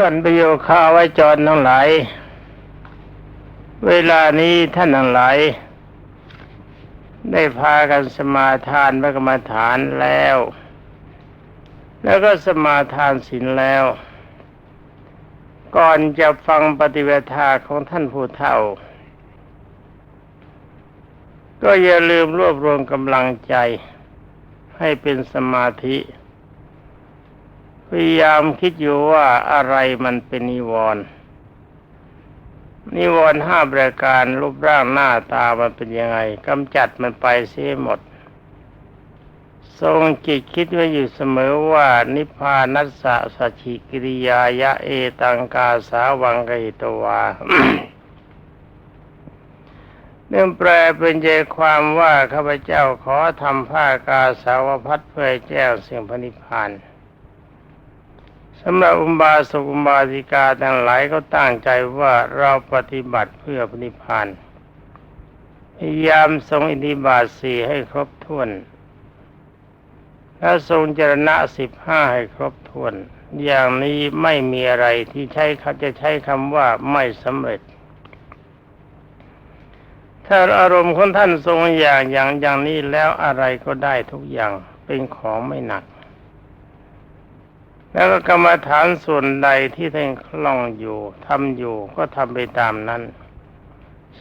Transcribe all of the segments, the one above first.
ต้นประโยคาไว้จรทั้งหลาย เวลานี้ท่านทั้งหลาย ได้พากันสมาทานพระกรรมฐานแล้ว แล้วก็สมาทานศีลแล้ว ก่อนจะฟังปฏิเวทาของท่านผู้เฒ่า ก็อย่าลืมรวบรวมกำลังใจให้เป็นสมาธิ พยายามคิดอยู่ว่าอะไรมันเป็นนิวรณ์นิวรณ์ห้าประการรูปร่างหน้าตามันเป็นยังไงกำจัดมันไปเสียหมด ทรงจิตคิดไว้อยู่เสมอว่า นิพพานัสสะสชิกิริยายะเอตังกาสาวังกิตวาเรื่องแปลเป็นใจความว่าข้าพเจ้าขอทำผ้ากาสาวพัดเพื่อแจ้งสิ่งพระนิพพาน สำหรับอุบาสกอุบาสิกาทั้งหลายก็ตั้งใจว่าเราปฏิบัติเพื่อพนิพพานพยายามทรงอินทิบาทสี่ให้ครบถ้วน และทรงจรณะสิบห้าให้ครบถ้วน อย่างนี้ไม่มีอะไรที่ใช้เขาจะใช้คำว่าไม่สำเร็จ ถ้าอารมณ์ของท่านทรงอย่างอย่างอย่างนี้แล้วอะไรก็ได้ทุกอย่างเป็นของไม่หนัก แล้วก็กรรมฐานส่วนใดที่ท่านคล่องอยู่ทำอยู่ก็ทำไปตามนั้น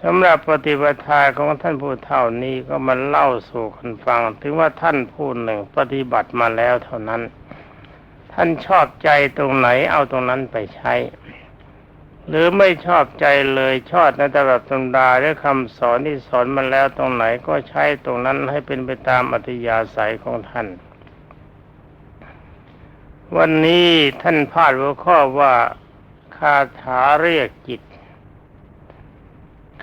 สำหรับปฏิปทาของท่านผู้เท่านี้ก็มาเล่าสู่คนฟัง ถึงว่าท่านผู้หนึ่งปฏิบัติมาแล้วเท่านั้น ท่านชอบใจตรงไหนเอาตรงนั้นไปใช้ หรือไม่ชอบใจเลยชอบในตำรับตำราหรือคำสอนที่สอนมาแล้วตรงไหนก็ใช้ตรงนั้นให้เป็นไปตามอัธยาศัยของท่าน วันนี้ท่านพาดหัวข้อว่าคาถาเรียกจิต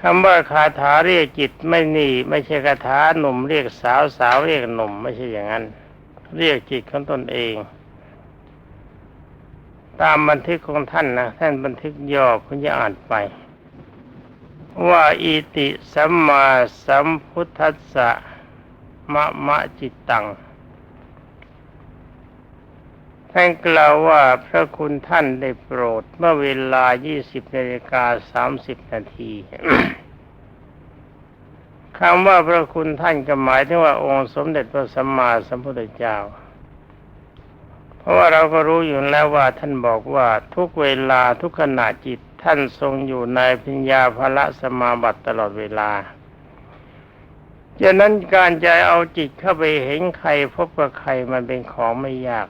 คำว่าคาถาเรียกจิตไม่นี่ ไม่ใช่คาถาหนุ่มเรียกสาวสาวเรียกหนุ่ม ไม่ใช่อย่างนั้น เรียกจิตของตนเอง ตามบันทึกของท่านนะท่านบันทึกย่อคุณจะอ่านไป ว่าอิติสัมมาสัมพุทธัสสะมะมะจิตตัง ท่านกล่าวว่าพระคุณท่านได้โปรดเมื่อเวลา 20นาฬิกา30 นาทีคำว่าพระคุณท่านก็หมายถึงว่าองค์สมเด็จพระสัมมาสัมพุทธเจ้า เพราะว่าเราก็รู้อยู่แล้วว่าท่านบอกว่าทุกเวลาทุกขณะจิตท่านทรงอยู่ในพิญญาภละสมาบัติตลอดเวลาฉะนั้นการจะเอาจิตเข้าไปเห็นใครพบกับใครมันเป็นของไม่ยาก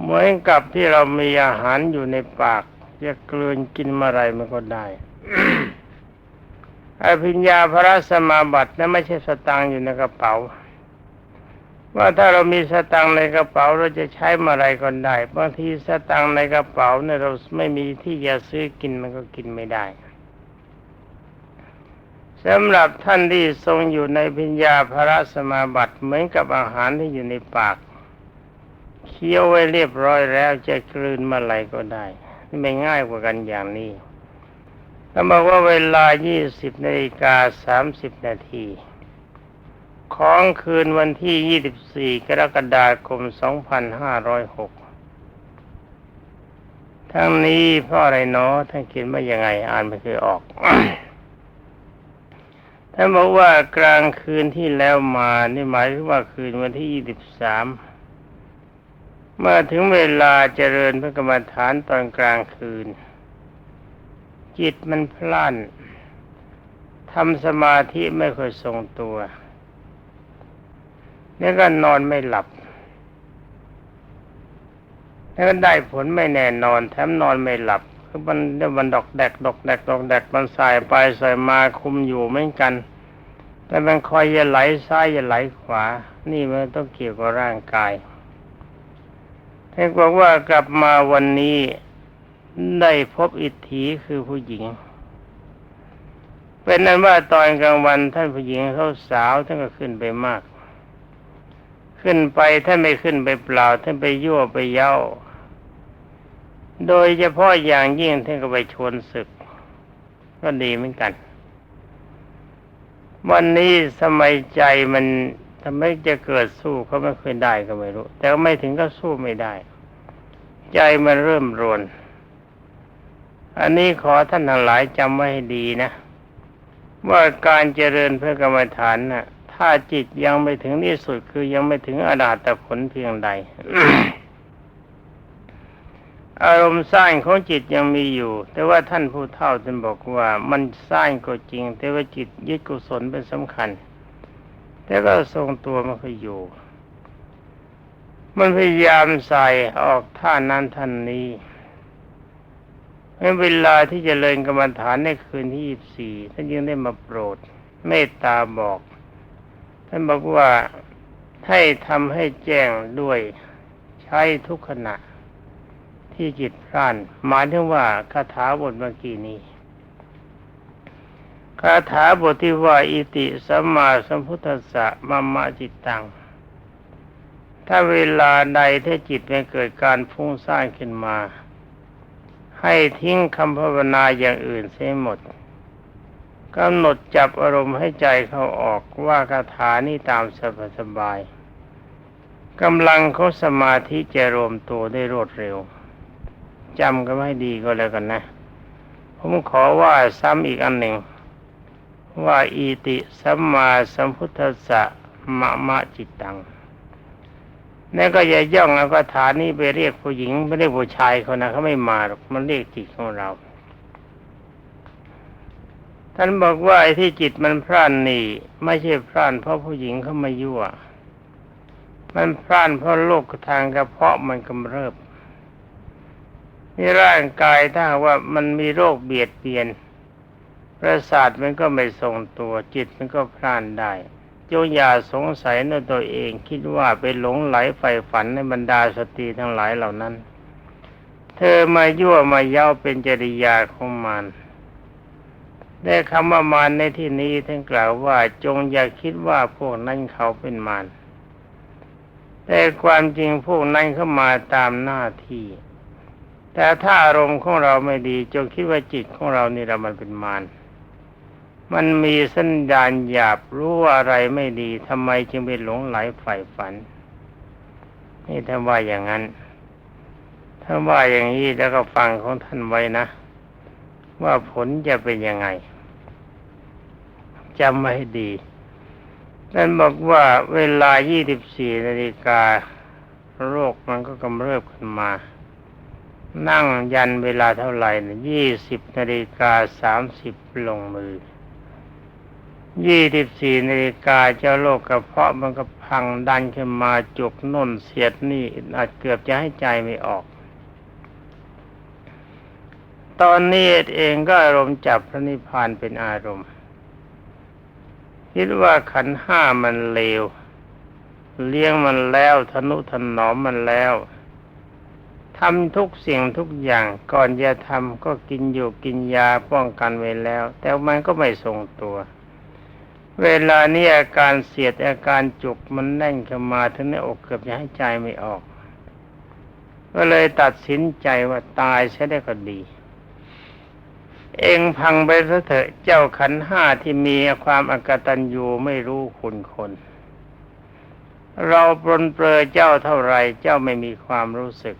เหมือนกับที่เรามีอาหารอยู่ในปากจะกลืนกินเมื่อไรมันก็ได้อภิญญาพระสมาบัตินั้นไม่ใช่สตังอยู่ในกระเป๋า ว่าถ้าเรามีสตังในกระเป๋าเราจะใช้เมื่อไรก็ได้บางทีสตังในกระเป๋าเนี่ยเราไม่มีที่จะซื้อกินมันก็กินไม่ได้สำหรับท่านที่ทรงอยู่ในพิญญาพระสมาบัติเหมือนกับอาหารที่อยู่ในปาก เคี้ยวไว้เรียบร้อยแล้วจะกลืนเมื่อไรก็ได้ไม่ง่ายกว่ากันอย่างนี้ถ้าบอกว่าเวลา 20นาฬิกา30 นาที ของคืนวันที่ 24 กรกฎาคม 2506 ทั้งนี้เพราะอะไรเนาะท่านเขียนว่ายังไง อ่านไม่เคยออก ท่านบอกว่ากลางคืนที่แล้วมา นี่หมายถึงว่าคืนวันที่ 23 เมื่อถึงเวลาเจริญพระกรรมฐานตอนกลางคืน จิตมันพล่านทำสมาธิไม่ค่อยทรงตัวแล้วก็นอนไม่หลับ แล้วก็ได้ผลไม่แน่นอน แถมนอนไม่หลับคือมันมันดอกแดก ดอกแดก ดอกแดก มันสายไปสายมาคุมอยู่เหมือนกัน แต่มันคอยจะไหลซ้ายจะไหลขวา นี่มันต้องเกี่ยวกับร่างกาย ท่านบอกว่ากลับมาวันนี้ได้พบอิทธิคือผู้หญิง เป็นนั้นว่าตอนกลางวันท่านผู้หญิงเขาสาวท่านก็ขึ้นไปมาก ขึ้นไปท่านไม่ขึ้นไปเปล่า ท่านไปยั่วไปเย้า โดยเฉพาะอย่างยิ่งท่านก็ไปชวนศึก ก็ดีเหมือนกัน วันนี้สมัยใจมัน ทำไมจะเกิดสู้เขาไม่เคยได้ก็ไม่รู้ แต่ไม่ถึงก็สู้ไม่ได้ ใจมันเริ่มรวน อันนี้ขอท่านทั้งหลายจำไว้ให้ดีนะ ว่าการเจริญเพื่อกรรมฐานน่ะ ถ้าจิตยังไม่ถึงที่สุดคือยังไม่ถึงอรหัตผลเพียงใด อารมณ์สร้างของจิตยังมีอยู่ แต่ว่าท่านผู้เฒ่าท่านบอกว่ามันสร้างก็จริง แต่ว่าจิตยึดกุศลเป็นสำคัญ แต่ก็ทรงตัวมันก็อยู่ มันพยายามใส่ออกท่านั้นท่านนี้เวลาที่จเจริญกรรมฐานในคืนที่ยี่สี่ท่านยังได้มาโปรด เมตตาบอก ท่านบอกว่าให้ทำให้แจ้งด้วยใช้ทุกขณะที่จิตพร่านหมายถึงว่าคาถาบทเมื่อกี้นี้ คาถาบทที่ว่าอิติสัมมาสัมพุทธัสสะมะมมะจิตตัง ถ้าเวลาใดที่จิตมันเกิดการฟุ้งซ่านขึ้นมา ให้ทิ้งคำภาวนาอย่างอื่นเสียหมดกำหนดจับอารมณ์ให้ใจเขาออกว่าคาถานี้ตามสบายกำลังเขาสมาธิจะรวมตัวได้รวดเร็วจำกันให้ดีก็แล้วกันนะ ผมขอว่าซ้ำอีกอันหนึ่ง ว่าอีติสัมมาสัมพุทธัสสะมะมะจิตตังนั่นก็อย่าย่องเอาคาถานี้ไปเรียกผู้หญิงไม่ได้ผู้ชายเขานะเขาไม่มาหรอกมันเรียกจิตของเรา ท่านบอกว่าไอ้ที่จิตมันพร่านนี่ไม่ใช่พร่านเพราะผู้หญิงเขามายั่ว มันพร่านเพราะโรคทางกระเพาะมันกำเริบนี่ร่างกายถ้าว่ามันมีโรคเบียดเบียน ประสาทมันก็ไม่ทรงตัวจิตมันก็พล่านได้จงอย่าสงสัยในตัวเองคิดว่าไปหลงไหลใฝ่ฝันในบรรดาสตรีทั้งหลายเหล่านั้น เธอมายั่วมาเย้าเป็นจริยาของมารได้คำว่ามารในที่นี้ท่านกล่าวว่าจงอย่าคิดว่าพวกนั้นเขาเป็นมารแต่ความจริงพวกนั้นเข้ามาตามหน้าที่ แต่ถ้าอารมณ์ของเราไม่ดี จงคิดว่าจิตของเรานี่เรามันเป็นมาร มันมีสัญญาณหยาบรู้อะไรไม่ดีทำไมจึงไปหลงไหลใฝ่ฝัน นี่ท่าว่าอย่างนั้น ถ้าว่าอย่างนี้แล้วก็ฟังของท่านไว้นะ ว่าผลจะเป็นยังไงจำไว้ให้ดีท่านบอกว่าเวลา 24 นาฬิกาโรคมันก็กำเริบขึ้นมา นั่งยันเวลาเท่าไหร่นะยี่สิบนาฬิกาสามสิบลงมือ ยี่สิบสี่นาฬิกาเจ้าโรคกระเพาะมันก็พังดันขึ้นมาจุกน่นเสียดนี่อาจเกือบจะให้ใจไม่ออก ตอนนี้เองก็อารมณ์จับพระนิพพานเป็นอารมณ์ คิดว่าขันห้ามันเลว เลี้ยงมันแล้วทนุถนอมมันแล้วทำทุกสิ่งทุกอย่างก่อนจะทำก็กินอยู่กินยาป้องกันไว้แล้ว แต่มันก็ไม่ทรงตัว เวลานี้อาการเสียดอาการจุกมันแน่นเข้ามาถึงในอกเกือบจะให้ใจไม่ออก ก็เลยตัดสินใจว่าตายใช้ได้ก็ดี เองพังไปซะเถอะเจ้าขันห้าที่มีความอกตัญญูไม่รู้คุณคน เราปรนเปรอเจ้าเท่าไรเจ้าไม่มีความรู้สึก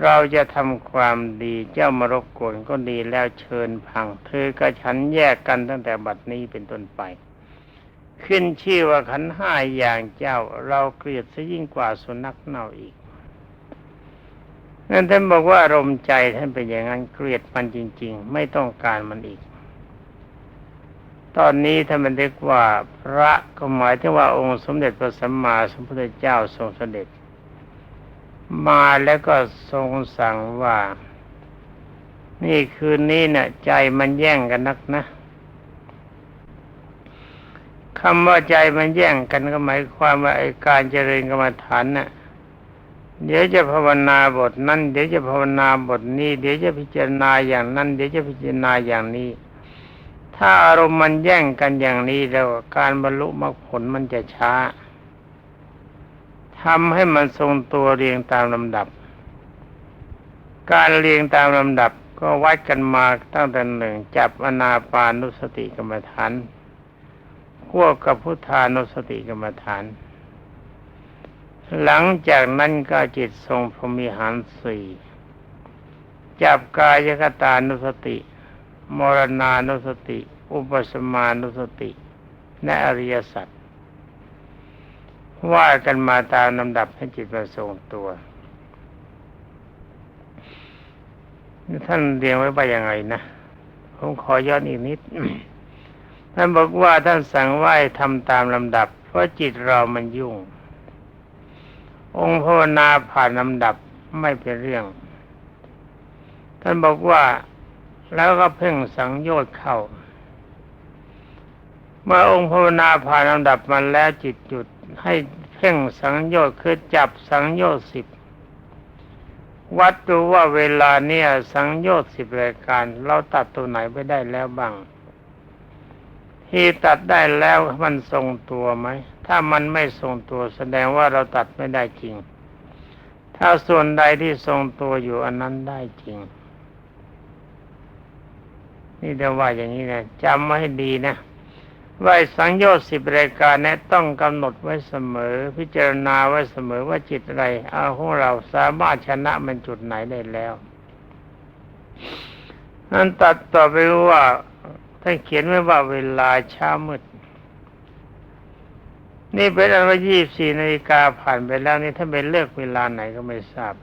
เราจะทำความดีเจ้ามารบกวนก็ดีแล้วเชิญพัง เธอกับฉันแยกกันตั้งแต่บัดนี้เป็นต้นไป ขึ้นชื่อว่าขันห้าอย่างเจ้า เราเกลียดซะยิ่งกว่าสุนัขเน่าอีกนั่นท่านบอกว่าอารมณ์ใจท่านเป็นอย่างนั้นเกลียดมันจริง ๆ ไม่ต้องการมันอีก ตอนนี้ท่านบันทึกว่าพระก็หมายถึงว่าองค์สมเด็จพระสัมมาสัมพุทธเจ้าทรงเสด็จ มาแล้วก็ทรงสั่งว่า นี่คืนนี้เนะ่ะ ใจมันแย่งกันนักนะคำว่าใจมันแย่งกันก็หมายความว่าไอการเจริญกรรมฐานนะ่ะเดี๋ยวจะภาวนาบทนั้น เดี๋ยวจะภาวนาบทนี้ เดี๋ยวจะพิจารณาอย่างนั้น เดี๋ยวจะพิจารณาอย่างนี้ ถ้าอารมณ์มันแย่งกันอย่างนี้แล้วการบรรลุมรรคผลมันจะช้า ทำให้มันทรงตัวเรียงตามลำดับ การเรียงตามลำดับก็วัดกันมาตั้งแต่หนึ่งจับอนาปานุสติกรรมฐานควบกับพุทธานุสติกรรมฐาน หลังจากนั้นก็จิตทรงพรมิหารสี่จับกายคตานุสติ มรณานุสติ อุปสมานุสติ และอริยสัจ ว่ากันมาตามลำดับให้จิตประทรงตัว ท่านเรียงไว้ไปยังไงนะ ผมขอย้อนอีกนิด ท่านบอกว่าท่านสั่งว่าให้ทำตามลำดับ เพราะจิตเรามันยุ่ง องค์ภาวนาผ่านลำดับไม่เป็นเรื่อง ท่านบอกว่าแล้วก็เพ่งสังโยชน์เข้า เมื่อองค์ภาวนาผ่านลำดับมันแล้วจิตหยุด ให้เพ่งสังโยชน์คือจับสังโยชน์สิบวัดดูว่าเวลาเนี่ยสังโยชน์สิบรายการ เราตัดตัวไหนไปได้แล้วบ้าง ที่ตัดได้แล้วมันทรงตัวไหม ถ้ามันไม่ทรงตัวแสดงว่าเราตัดไม่ได้จริง ถ้าส่วนใดที่ทรงตัวอยู่อันนั้นได้จริง นี่เดี๋ยวว่าอย่างนี้นะจำไว้ให้ดีนะ ว่าสังโยชน์สิบรายการนี้ต้องกำหนดไว้เสมอ พิจารณาไว้เสมอว่าจิตอะไรเอาของเราสามารถชนะมันจุดไหนได้แล้วนั่นตัดต่อไปว่าท่านเขียนไว้ว่าเวลาเช้ามืดนี่เป็นอันว่ายี่สี่นาฬิกาผ่านไปแล้วนี่ถ้าเป็นเลือกเวลาไหนก็ไม่ทราบ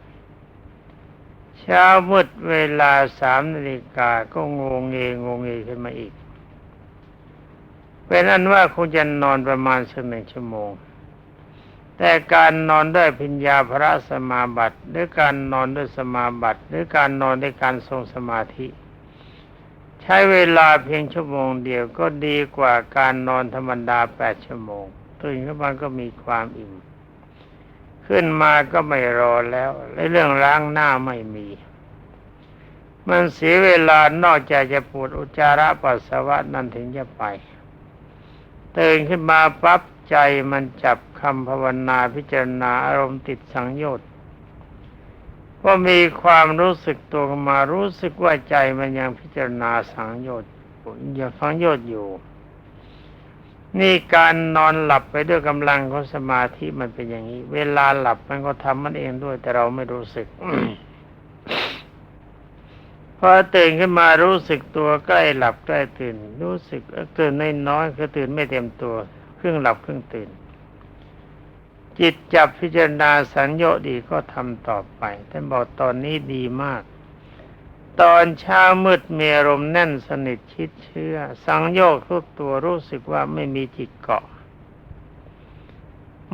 เช้ามืดเวลาสามนาฬิกาก็งงเงงงเงขึ้นมาอีก เป็นอันว่าคงจะนอนประมาณสักหนึ่งชั่วโมง แต่การนอนด้วยพิญญาพระสมาบัติ หรือการนอนด้วยสมาบัติ หรือการนอนด้วยการทรงสมาธิ ใช้เวลาเพียงชั่วโมงเดียวก็ดีกว่าการนอนธรรมดาแปดชั่วโมงตื่นขึ้นมาก็มีความอิ่มขึ้นมาก็ไม่รอแล้วและเรื่องล้างหน้าไม่มี มันเสียเวลานอกจากจะปวดอุจจาระปัสสาวะนั่นถึงจะไป ตื่นขึ้นมาปั๊บใจมันจับคำภาวนาพิจารณาอารมณ์ติดสังโยชน์ว่ามีความรู้สึกตัวมารู้สึกว่าใจมันยังพิจารณาสังโยชน์ย่าฟังโยชน์อยู่ นี่การนอนหลับไปด้วยกำลังของสมาธิมันเป็นอย่างนี้ เวลาหลับมันก็ทำมันเองด้วยแต่เราไม่รู้สึก พอตื่นขึ้นมารู้สึกตัวใกล้หลับใกล้ตื่น รู้สึกตื่นน้อยๆคือตื่นไม่เต็มตัว ครึ่งหลับครึ่งตื่น จิตจับพิจารณาสัญญาดีก็ทำต่อไปท่านบอกตอนนี้ดีมาก ตอนเช้ามืดมีอารมณ์แน่นสนิทชิดเชื่อ สังโยกทุกตัวรู้สึกว่าไม่มีจิตเกาะ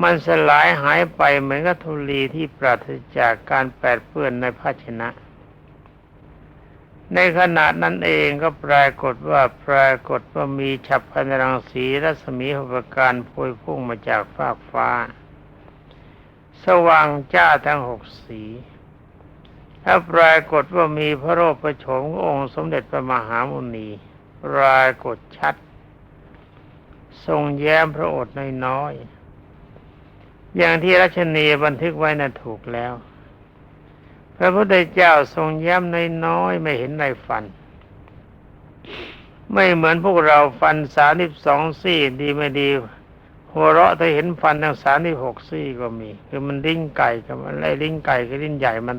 มันสลายหายไปเหมือนกับธุลีที่ปราศจากการแปดเปื้อนในภาชนะ ในขณะนั้นเองก็ปรากฏว่าปรากฏว่ามีฉับพันรังสีรัศมีหุปการพวยพุ่งมาจากฟากฟ้า สว่างจ้าทั้งหกสีถ้าปรากฏว่ามีพระโรปโฉมองค์สมเด็จพระมหามุนีปรากฏชัด ทรงแย้มพระโอษฐ์น้อยๆอย่างที่รัชนีบันทึกไว้น่ะถูกแล้ว พระพุทธเจ้าทรงย้มน้อยๆไม่เห็นในฟัน ไม่เหมือนพวกเราฟันสามสิบสองซี่ดีไม่ดี หัวเราะถ้าเห็นฟันทั้งสามสิบหกซี่ก็มี คือมันลิ้นไก่กับมันไอ้ลิ้นไก่กับลิ้นใหญ่มัน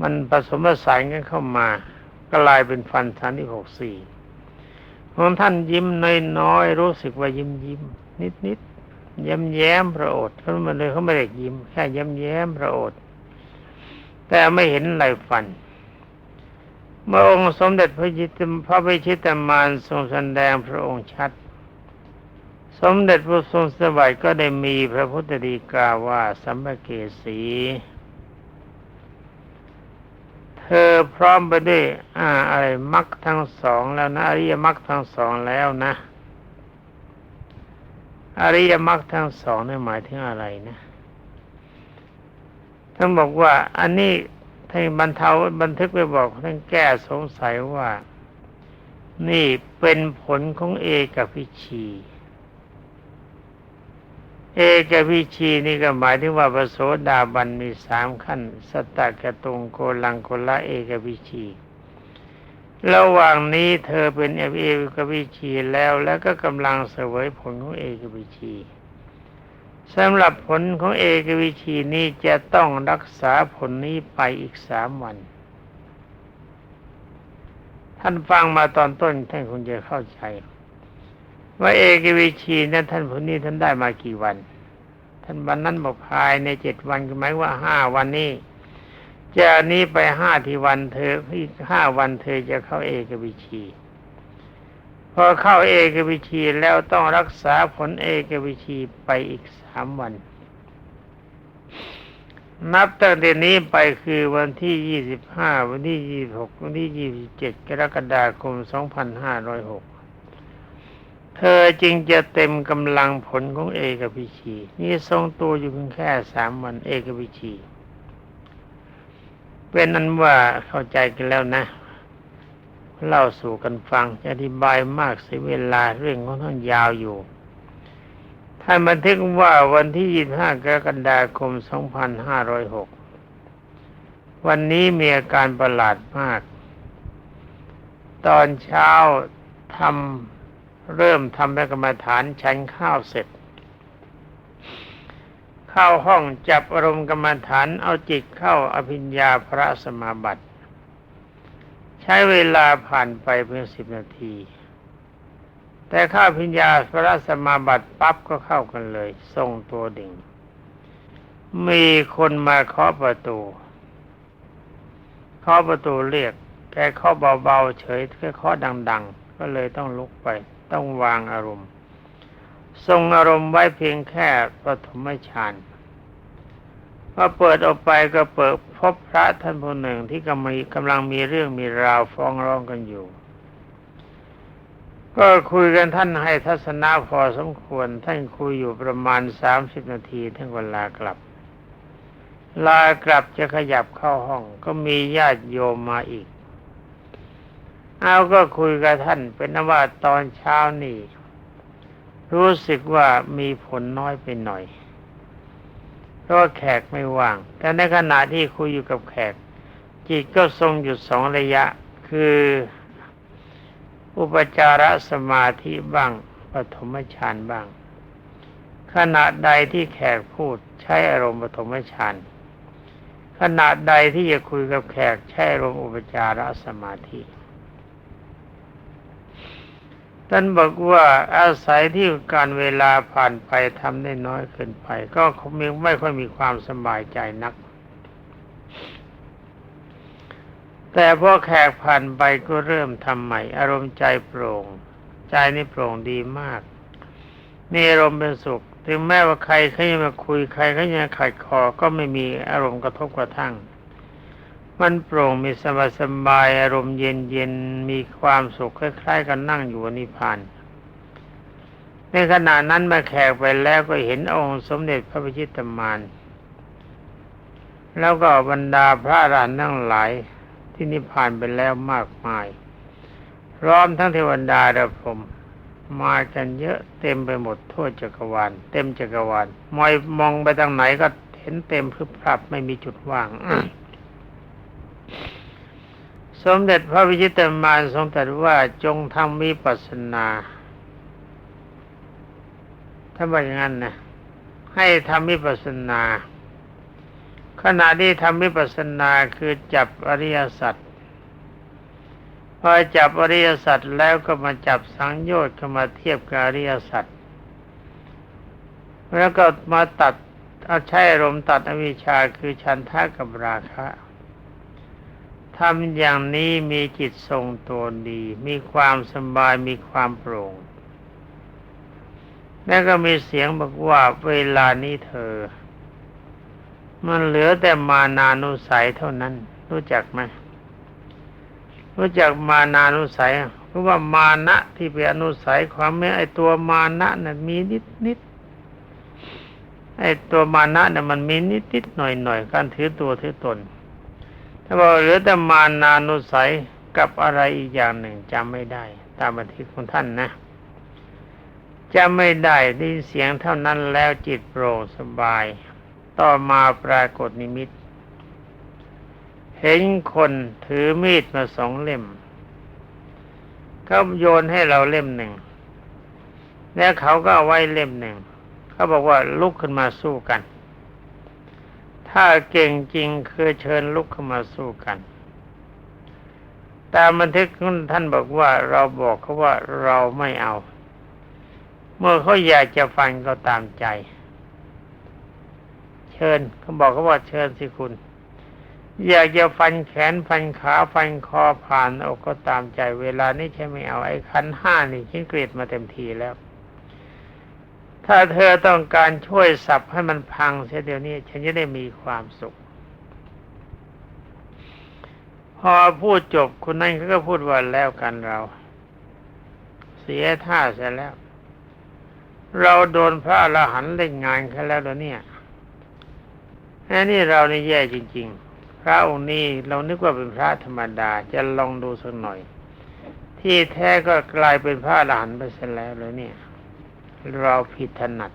มันผสมผสานกันเข้ามา กลายเป็นฟันสามสิบหกซี่ของท่านยิ้มน้อยๆรู้สึกว่ายิ้มยิ้มนิดนิดๆย้มแย้มพระโอษฐ์เขาไม่เลยเขาไม่ได้ยิ้ม แค่ย้มแย้มพระโอษฐ์ แต่ไม่เห็นลายฟัน เมื่อองค์สมเด็จพระจิตพระวิชิตมานทรงแสดงพระองค์ชัด สมเด็จพระทรงสวัยก็ได้มีพระพุทธดีกาว่าสัมภเกสีเธอพร้อมไปด้วยอ่าอะไรมรรคทั้งสองแล้วนะอริยมรรคทั้งสองแล้วนะ อริยมรรคทั้งสองนี่หมายถึงอะไรนะ ท่านบอกว่า อันนี้ท่านบรรเทาบันทึกไปบอกท่านแก้สงสัยว่า นี่เป็นผลของเอกพิชี เอกพิชีนี่ก็หมายถึงว่าพระโสดาบันมีสามขั้น สตตกะตุงโกลังโกละเอกพิชีระหว่างนี้เธอเป็นเอกพิชีแล้ว แล้วก็กำลังเสวยผลของเอกพิชี สำหรับผลของเอกวิชีนี้จะต้องรักษาผลนี้ไปอีกสามวัน ท่านฟังมาตอนต้นท่านคงจะเข้าใจ ว่าเอกวิชีนั้นท่านผลนี้ท่านได้มากี่วัน ท่านวันนั้นบอกภายในเจ็ดวันหมายว่าห้าวันนี้จากนี้ไปห้าที่วันเธออีกห้าวันเธอจะเข้าเอกวิชีพอเข้าเอกวิชีแล้วต้องรักษาผลเอกวิชีไปอีกสามวัน นับตั้งแต่นี้ไปคือวันที่ยี่สิบห้าวันที่ยี่สิบหกวันที่ยี่สิบเจ็ดกรกฎาคมสองพันห้าร้อยหกเธอจึงจะเต็มกำลังผลของเอกวิชี นี่ทรงตัวอยู่เพียงแค่สามวันเอกวิชี เป็นนั้นว่าเข้าใจกันแล้วนะเล่าสู่กันฟังจะอธิบายมากเสียเวลาเรื่องของท่านยาวอยู่ ท่านบันทึกว่าวันที่ 25 กรกฎาคม 2506 วันนี้มีอาการประหลาดมาก ตอนเช้าทำเริ่มทำกรรมฐานฉันข้าวเสร็จ เข้าห้องจับอารมณ์กรรมฐานเอาจิตเข้าอภิญญาพระสมาบัติ ใช้เวลาผ่านไปเพียงสิบนาที แต่เข้าพิญญาพระสมาบัติปั๊บก็เข้ากันเลย ทรงตัวดิ่ง มีคนมาเคาะประตูเคาะประตูเรียก แกเคาะเบาๆเฉยแค่เคาะดัง ๆ ก็เลยต้องลุกไป ต้องวางอารมณ์ ทรงอารมณ์ไว้เพียงแค่ปฐมฌานพอเปิดออกไปก็เปิดพบพระท่านผู้หนึ่งที่กำลังกำลังมีเรื่องมีราวฟ้องร้องกันอยู่ ก็คุยกันท่านให้ทัศนะพอสมควร ท่านคุยอยู่ประมาณสามสิบนาทีท่านก็ลากลับ ลากลับจะขยับเข้าห้อง ก็มีญาติโยมมาอีก เอาก็คุยกับท่านเป็นนว่าตอนเช้านี่รู้สึกว่ามีผลน้อยไปหน่อย เพราะแขกไม่ว่าง แต่ในขณะที่คุยอยู่กับแขก จิตก็ทรงหยุดสองระยะ คือ อุปจารสมาธิบ้างปฐมฌานบ้าง ขณะใดที่แขกพูดใช้อารมณ์ปฐมฌานขณะใดที่จะคุยกับแขกใช้อารมณ์อุปจารสมาธิท่านบอกว่าอาศัยที่การเวลาผ่านไปทำได้น้อยเกินไป ก็คงไม่ค่อยมีความสบายใจนัก แต่พอแขกผ่านไปก็เริ่มทำใหม่ อารมณ์ใจโปร่ง ใจนี่โปร่งดีมาก มีอารมณ์เป็นสุข ถึงแม้ว่าใครเขาจะมาคุยใครเขาจะขัดคอก็ไม่มีอารมณ์กระทบกระทั่ง มันโปร่งมีสบายสบายอารมณ์เย็นเย็นมีความสุขคล้ายๆกันนั่งอยู่นิพพานในขณะนั้นมาแขกไปแล้วก็เห็นองค์สมเด็จพระพิชิตมารแล้วก็บรรดาพระอรหันต์ทั้งหลาย ที่นิพพานไปแล้วมากมายพร้อมทั้งเทวดาและพรหมมากันเยอะเต็มไปหมดทั่วจักรวาลเต็มจักรวาลมอยมองไปทางไหนก็เห็นเต็มพึบพรับไม่มีจุดว่าง สมเด็จพระวิชิตมารทรงตรัสว่าจงทำวิปัสสนาถ้าว่าอย่างนั้นนะให้ทำวิปัสสนา ขณะที่ทำวิปัสสนาคือจับอริยสัจพอจับอริยสัจแล้วก็มาจับสังโยชน์เข้ามาเทียบกับอริยสัจแล้วก็มาตัดเอาใช้อารมตัดอวิชชาคือชันทะกับราคะทำอย่างนี้มีจิตทรงตัวดี มีความสบายมีความโปร่ง แล้วก็มีเสียงบอกว่าเวลานี้เธอ มันเหลือแต่มานานุสัยเท่านั้น รู้จักไหมรู้จักมานานุสัยเพราะว่ามานะที่เป็นอนุสัยความไม่ไอตัวมานะน่ะมีนิดนิดไอตัวมานะน่ะมันมีนิดนิดหน่อยหน่อยการถือตัวถือตน ถ้าบอกเหลือแต่มานานุสัยกับอะไรอีกอย่างหนึ่งจำไม่ได้ ตามบันทึกของท่านนะจำไม่ได้ได้เสียงเท่านั้นแล้วจิตโปร่งสบาย ต่อมาปรากฏนิมิต เห็นคนถือมีดมาสองเล่มเขาโยนให้เราเล่มหนึ่ง แล้วเขาก็เอาไว้เล่มหนึ่ง เขาบอกว่าลุกขึ้นมาสู้กัน ถ้าเก่งจริงคือเชิญลุกขึ้นมาสู้กันแต่บันทึกท่านบอกว่าเราบอกเขาว่าเราไม่เอา เมื่อเขาอยากจะฟังก็ตามใจ เชิญเขาบอกเขาว่าเชิญสิคุณ อยากจะฟันแขนฟันขาฟันคอผ่านอกก็ตามใจเวลานี้ใช่ไม่เอาไอ้คันห้านี่ฉันเกลียดมาเต็มทีแล้ว ถ้าเธอต้องการช่วยสับให้มันพังเสียเดี๋ยวนี้ฉันจะได้มีความสุข พอพูดจบคุณนั่นเขาก็พูดว่าแล้วกันเรา เสียท่าเสียแล้วเราโดนพระอรหันต์เล่นงานเขาแล้วเดี๋ย วนี้แค่นี้เรานี่แย่จริง ๆ พระองค์นี้เรานึกว่าเป็นพระธรรมดาจะลองดูสักหน่อย ที่แท้ก็กลายเป็นพระอรหันต์ไปเสียแล้วเลยเนี่ย เราผิดถนัด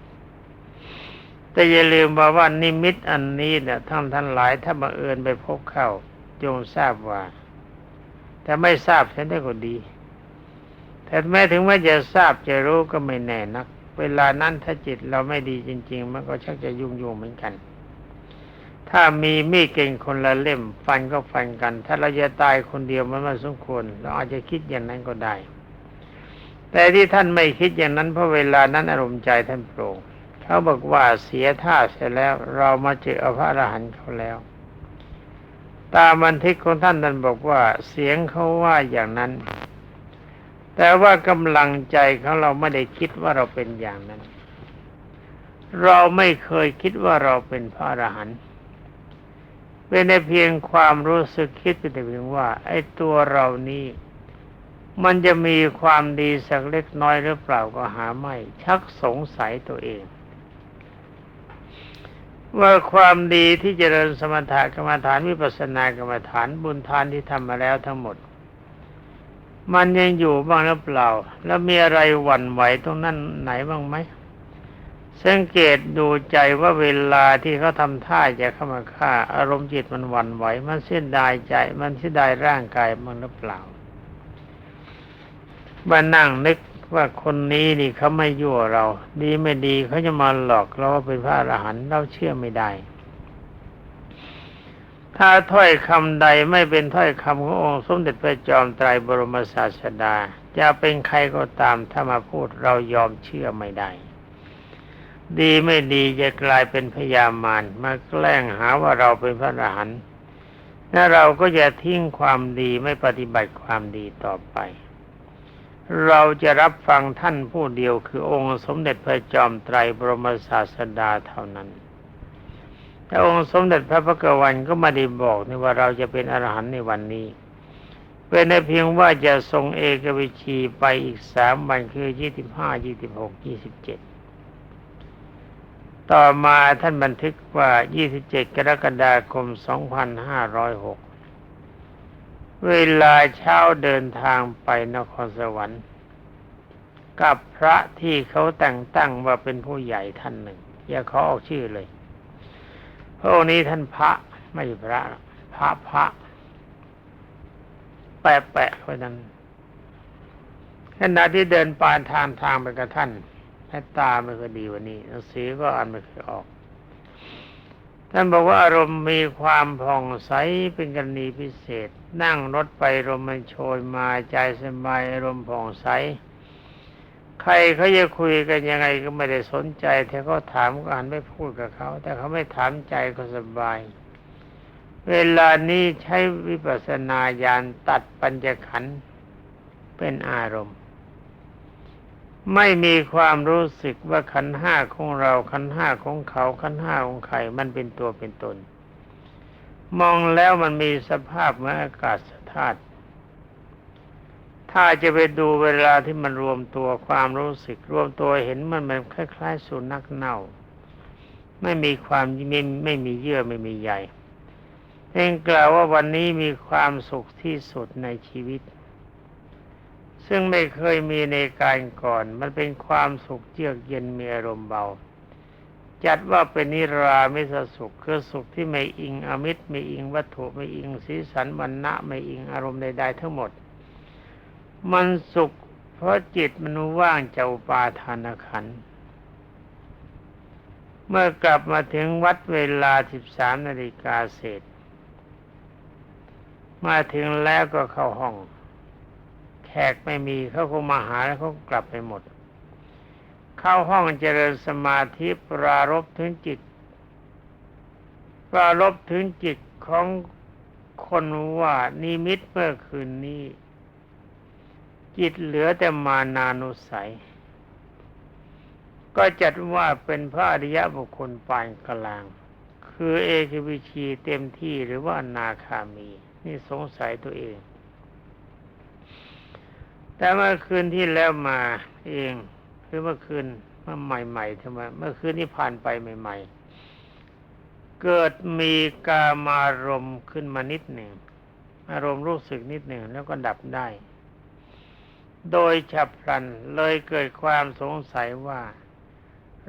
แต่อย่าลืมว่าว่านิมิตอันนี้เนี่ยท่านท่านหลายถ้าบังเอิญไปพบเข้าจงทราบว่า แต่ไม่ทราบฉันได้ก็ดี แต่แม้ถึงแม้จะทราบจะรู้ก็ไม่แน่นัก เวลานั้นถ้าจิตเราไม่ดีจริง ๆ มันก็ชักจะยุ่งยุ่งเหมือนกัน ถ้ามีมีดเก่งคนละเล่ม ฟันก็ฟันกัน ถ้าเราจะตายคนเดียวมันไม่สมควรเราอาจจะคิดอย่างนั้นก็ได้ แต่ที่ท่านไม่คิดอย่างนั้นเพราะเวลานั้นอารมณ์ใจท่านโปร่งเขาบอกว่าเสียท่าเสียแล้ว เรามาเจอพระอรหันต์เขาแล้ว ตามบันทึกของท่านท่านบอกว่าเสียงเขาว่าอย่างนั้น แต่ว่ากำลังใจของเราไม่ได้คิดว่าเราเป็นอย่างนั้น เราไม่เคยคิดว่าเราเป็นพระอรหันต์ เป็นในเพียงความรู้สึกคิดเป็นแต่เพียงว่า ไอ้ตัวเรานี้ มันจะมีความดีสักเล็กน้อยหรือเปล่าก็หาไม่ ชักสงสัยตัวเอง ว่าความดีที่เจริญสมถะกรรมฐานวิปัสสนากรรมฐานบุญทานที่ทำมาแล้วทั้งหมด มันยังอยู่บ้างหรือเปล่า แล้วมีอะไรหวั่นไหวตรงนั้นไหนบ้างไหม สังเกตดูใจว่าเวลาที่เขาทำท่าจะเข้ามาฆ่า อารมณ์จิตมันหวั่นไหว มันเสียดายใจ มันเสียดายร่างกายมันหรือเปล่ามานั่งนึกว่าคนนี้นี่เขาไม่ยั่วเรา ดีไม่ดีเขาจะมาหลอกเราว่าเป็นพระอรหันต์เราเชื่อไม่ได้ ถ้าถ้อยคำใดไม่เป็นถ้อยคำขององค์สมเด็จพระจอมไตรบรมศาสดา จะเป็นใครก็ตามถ้ามาพูดเรายอมเชื่อไม่ได้ ดีไม่ดีจะกลายเป็นพยามารมาแกล้งหาว่าเราเป็นพระอรหันต์และเราก็จะทิ้งความดีไม่ปฏิบัติความดีต่อไป เราจะรับฟังท่านผู้เดียวคือองค์สมเด็จพระจอมไตรบรมศาสดาเท่านั้น แต่องค์สมเด็จพระพุทธวันก็ไม่ได้บอกนี่ว่าเราจะเป็นอรหันต์ในวันนี้ เป็นในเพียงว่าจะทรงเอกวิชีไปอีกสามวันคือยี่สิบห้ายี่สิบหกยี่สิบเจ็ด ต่อมาท่านบันทึกว่า 27 กรกฎาคม 2506 เวลาเช้าเดินทางไปนครสวรรค์ กับพระที่เขาแต่งตั้งว่าเป็นผู้ใหญ่ท่านหนึ่ง อย่าขอออกชื่อเลย พระองค์นี้ท่านพระไม่พระ พระพระ แปะแปะไว้นั้นขณะที่เดินปานทางทางไปกับท่าน แม่ตาไม่ค่อยดีวันนี้หนังสือก็อ่านไม่ค่อยออก ท่านบอกว่าอารมณ์มีความผ่องใสเป็นกรณีพิเศษ นั่งรถไปลมมันโชยมาใจสบายอารมณ์ผ่องใส ใครเขาจะคุยกันยังไงก็ไม่ได้สนใจแต่เขาถามก็อ่านไม่พูดกับเขา แต่เขาไม่ถามใจก็สบาย เวลานี้ใช้วิปัสสนาญาณตัดปัญจขันธ์เป็นอารมณ์ ไม่มีความรู้สึกว่าขันห้าของเราขันห้าของเขาขันห้าของใครมันเป็นตัวเป็นตน มองแล้วมันมีสภาพเหมือนอากาศธาตุถ้าจะไปดูเวลาที่มันรวมตัวความรู้สึก รวมตัวเห็นมันมันคล้าย ๆ สุนัขเน่า ไม่มีความไม่ไม่มีเยื่อไม่มีใยเองกล่าวว่าวันนี้มีความสุขที่สุดในชีวิต ซึ่งไม่เคยมีในการก่อน มันเป็นความสุขเยือกเย็นมีอารมณ์เบา จัดว่าเป็นนิรามิสสุขคือสุขที่ไม่อิงอมิตรไม่อิงวัตถุไม่อิงสีสันวันณะไม่อิงอารมณ์ใดๆทั้งหมด มันสุขเพราะจิตมันว่างเจ้าปาทานขันเมื่อกลับมาถึงวัดเวลา 13 นาฬิกาเศษมาถึงแล้วก็เข้าห้อง แขกไม่มีเขาคงมาหาแล้วเขากลับไปหมด เข้าห้องเจริญสมาธิปรารบถึงจิต ปรารบถึงจิตของคนว่านิมิตเมื่อคืนนี้ จิตเหลือแต่มานานุสัย ก็จัดว่าเป็นพระอริยบุคคลปานกลาง คือเอกวิชีเต็มที่หรือว่านาคามี นี่สงสัยตัวเอง แต่เมื่อคืนที่แล้วมาเองคือเมื่อคืนเมื่อใหม่ๆทำไมเมื่อคืนนี้ผ่านไปใหม่ ๆ เกิดมีกามารมณ์ขึ้นมานิดหนึ่งอารมณ์รู้สึกนิดหนึ่งแล้วก็ดับได้ โดยฉับพลันเลยเกิดความสงสัยว่า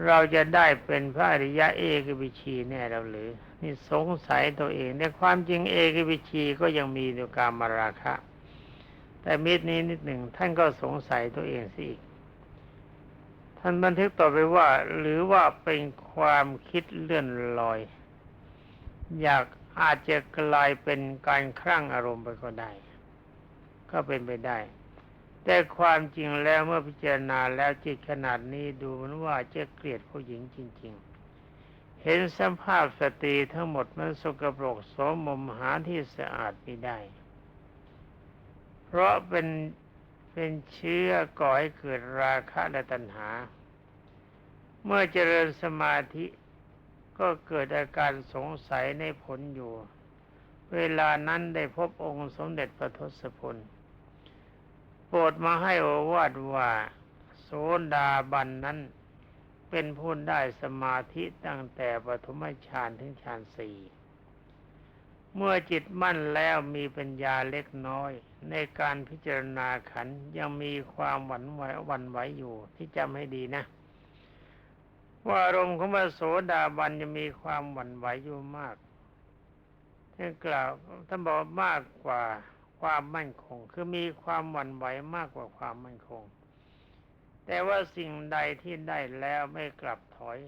เราจะได้เป็นพระอริยะเอกวิชีแน่เราหรือ นี่สงสัยตัวเองในความจริงเอกวิชีก็ยังมีอยู่กามราคะ แต่มิดนี้นิดหนึ่งท่านก็สงสัยตัวเองสิอีกท่านบันทึกต่อไปว่า หรือว่าเป็นความคิดเลื่อนลอย อยากอาจจะกลายเป็นการคลั่งอารมณ์ไปก็ได้ ก็เป็นไปได้ แต่ความจริงแล้วเมื่อพิจารณาแล้วจิตขนาดนี้ดูเหมันว่าจะเกลียดผู้หญิงจริง ๆ เห็นสภาพสตรีทั้งหมดมันสกปรกโสมมหาที่สะอาดไม่ได้ เพราะเป็นเป็นเชื้อก่อให้เกิดราคะและตัณหา เมื่อเจริญสมาธิก็เกิดอาการสงสัยในผลอยู่ เวลานั้นได้พบองค์สมเด็จพระทศพลโปรดมาให้โอวาทว่าโสดาบันนั้นเป็นผู้ได้สมาธิตั้งแต่ปฐมฌานถึงฌานสี่ เมื่อจิตมั่นแล้วมีปัญญาเล็กน้อย ในการพิจารณาขันยังมีความหวั่นไหวหวั่นไหวอยู่ที่จำให้ดีนะ ว่าอารมณ์ของพระโสดาบันจะมีความหวั่นไหวอยู่มากท่านกล่าวท่านบอกมากกว่าความมั่นคง คือมีความหวั่นไหวมากกว่าความมั่นคง แต่ว่าสิ่งใดที่ได้แล้วไม่กลับถอย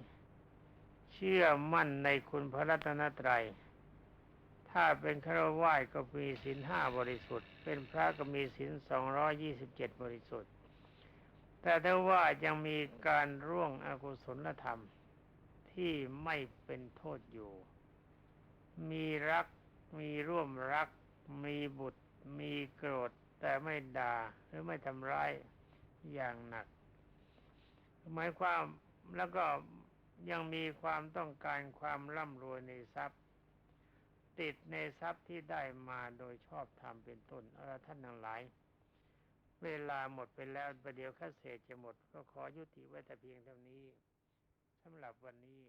เชื่อมั่นในคุณพระรัตนตรัย ถ้าเป็นฆราวาสก็มีศีลห้าบริสุทธิ์ เป็นพระก็มีศีลสองร้อยี่สิบเจ็ดบริสุทธิ์ แต่ถ้าว่ายังมีการร่วงอกุศลธรรมที่ไม่เป็นโทษอยู่ มีรัก มีร่วมรัก มีบุตร มีโกรธ แต่ไม่ด่าหรือไม่ทำร้ายอย่างหนัก หมายความแล้วก็ยังมีความต้องการความร่ำรวยในทรัพย์ ติดในทรัพย์ที่ได้มาโดยชอบธรรมเป็นต้นเอรท่านทั้งหลาย เวลาหมดไปแล้วประเดี๋ยวข้าเศษจะหมด ก็ขอยุติไว้แต่เพียงเท่านี้สำหรับวันนี้